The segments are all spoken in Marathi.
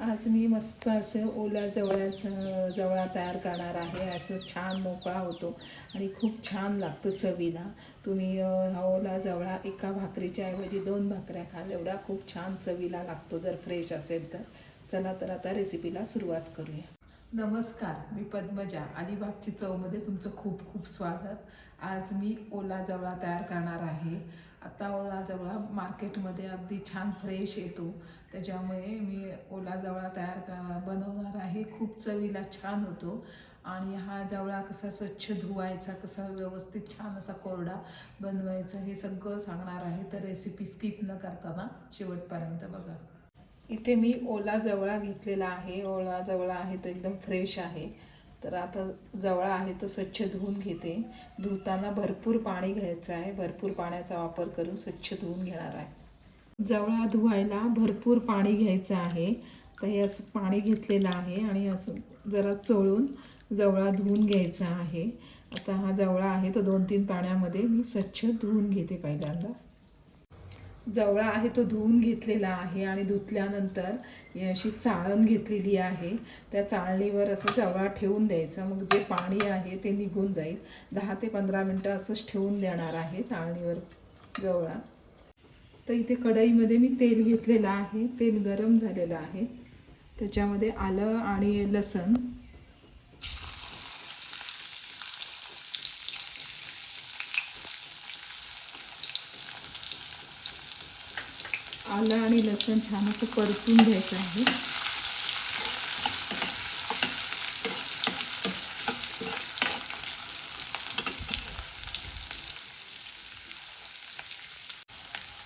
आज मी मस्त असं ओल्या जवळ्याचं जवळा तयार करणार आहे. असं छान मोकळा होतो आणि खूप छान लागतं चवीला. तुम्ही हा ओला जवळा एका भाकरीच्या ऐवजी दोन भाकऱ्या खाल एवढा खूप छान चवीला लागतो जर फ्रेश असेल तर. चला तर आता रेसिपीला सुरुवात करूया. नमस्कार मी पद्मजा. अलिबागची चवमध्ये तुमचं खूप खूप स्वागत. आज मी ओला जवळा तयार करणार आहे. आता ओला जवळा मार्केटमध्ये अगदी छान फ्रेश येतो. त्याच्यामुळे मी ओला जवळा तयार क- बनवणार आहे. खूप चवीला छान होतो. आणि हा जवळा कसा स्वच्छ धुवायचा कसा व्यवस्थित छान असा कोरडा बनवायचा हे सगळं सांगणार आहे. तर रेसिपी स्किप न करताना शेवटपर्यंत बघा. इथे मी ओला जवळा घेतलेला आहे. ओला जवळा आहे तो एकदम फ्रेश आहे. तर आता जवळा आहे तो स्वच्छ धुवून घेते. धुताना भरपूर पाणी घ्यायचं आहे. भरपूर पाण्याचा वापर करून स्वच्छ धुवून घेणार आहे. जवळा धुवायला भरपूर पाणी घ्यायचं आहे. तर हे असं पाणी घेतलेलं आहे आणि असं जरा चोळून जवळा धुवून घ्यायचा आहे. आता हा जवळा आहे तो दोन तीन पाण्यामध्ये मी स्वच्छ धुवून घेते पहिल्यांदा. जवळा आहे तो धुवून घेतलेला आहे आणि धुतल्यानंतर अशी चाळण घेतलेली आहे. त्या चाळणीवर असं जवळा ठेवून द्यायचं. मग जे पाणी आहे ते निघून जाईल. दहा ते पंधरा मिनटं असंच ठेवून देणार आहे चाळणीवर जवळा. तर इथे कढईमध्ये मी तेल घेतलेलं आहे. तेल गरम झालेलं आहे. त्याच्यामध्ये आलं आणि लसण. आलं आणि लसूण छान असं परतून घ्यायचं आहे.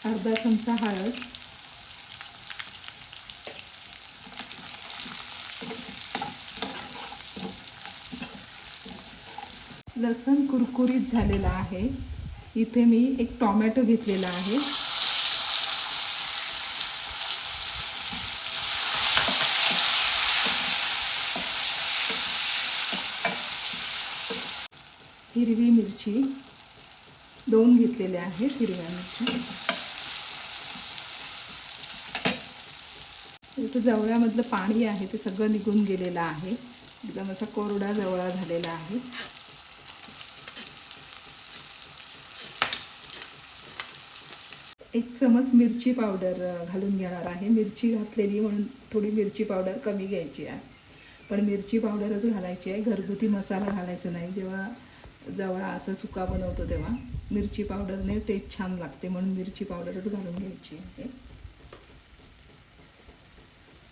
अर्धा चमचा हळद. लसण कुरकुरीत झालेला आहे. इथे मी एक टॉमॅटो घेतलेला आहे. हिरवी मिरची दोन घेतलेल्या आहेत हिरव्या मिरच्या. इथं जवळ्यामधलं पाणी आहे ते सगळं निघून गेलेलं आहे. एकदम असा कोरडा जवळा झालेला आहे. एक चमच मिरची पावडर घालून घेणार आहे. मिरची घातलेली म्हणून थोडी मिरची पावडर कमी घ्यायची आहे. पण मिरची पावडरच घालायची आहे. घरगुती मसाला घालायचा नाही. जेव्हा जवळा असं सुका बनवतो तेव्हा. मिरची पावडरने टेस्ट छान लागते म्हणून मिरची पावडरच घालून घ्यायची आहे.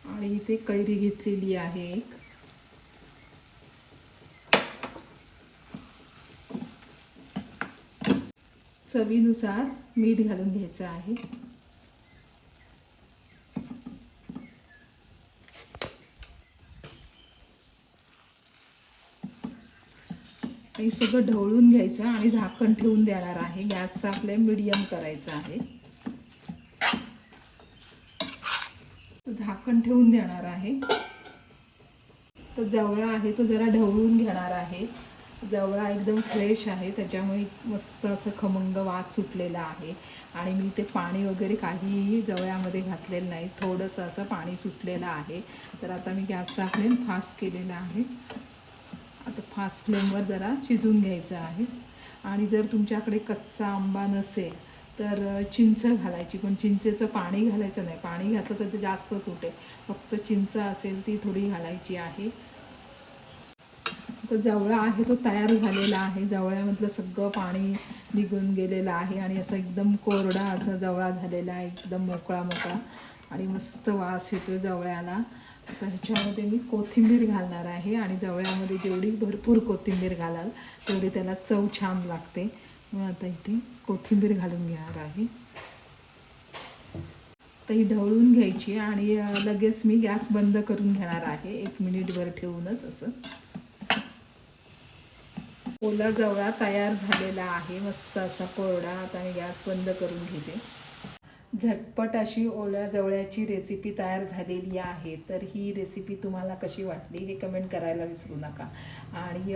आणि इथे कैरी घेतलेली आहे एक. चवीनुसार मीठ घालून घ्यायचं आहे. हे सगळं ढवळून घ्यायचं आणि झाकण ठेवून देणार आहे. गॅसचा फ्लेम मिडियम करायचा आहे. झाकण ठेवून देणार आहे. तर जवळा आहे तो जरा ढवळून घेणार आहे. जवळा एकदम फ्रेश आहे त्याच्यामुळे मस्त असं खमंग वास सुटलेला आहे. आणि मी ते पाणी वगैरे काहीही जवळ्यामध्ये घातलेलं नाही. थोडंसं असं पाणी सुटलेलं आहे. तर आता मी गॅसचा फ्लेम फास्ट केलेला आहे. आता फास्ट फ्लेमवर जरा शिजून घ्यायचं आहे. आणि जर तुमच्याकडे कच्चा आंबा नसेल तर चिंच घालायची. पण चिंचेचं पाणी घालायचं नाही. पाणी घातलं तर ते जास्त सुटेल फक्त चिंच असेल ती थोडी घालायची आहे. तर जवळा आहे तो तयार झालेला आहे. जवळ्यामधलं सगळं पाणी निघून गेलेलं आहे. आणि असं एकदम कोरडा असा जवळा झालेला आहे. एकदम मोकळा मोकळा आणि मस्त वास येतो जवळ्याला. आता ह्याच्यामध्ये मी कोथिंबीर घालणार आहे आणि जवळ्यामध्ये जेवढी भरपूर कोथिंबीर घालाल तेवढी त्याला चव छान लागते. मग आता इथे कोथिंबीर घालून घेणार आहे. तर ही ढवळून घ्यायची आणि लगेच मी गॅस बंद करून घेणार आहे. एक मिनिटभर ठेवूनच असं. ओला जवळा तयार झालेला आहे. मस्त असा कोरडा आता मी गॅस बंद करून घेते. झटपट अशी ओल्या जवळ्याची रेसिपी तयार झालेली आहे. तर ही रेसिपी तुम्हाला कशी वाटली हे कमेंट करायला विसरू नका. आणि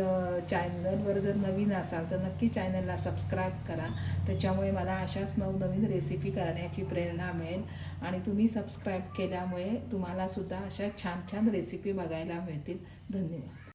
चॅनलवर जर नवीन असाल तर नक्की चॅनलला सबस्क्राईब करा. त्याच्यामुळे मला अशाच नवनवीन रेसिपी करण्याची प्रेरणा मिळेल. आणि तुम्ही सबस्क्राईब केल्यामुळे तुम्हालासुद्धा अशा छान छान रेसिपी बघायला मिळतील. धन्यवाद.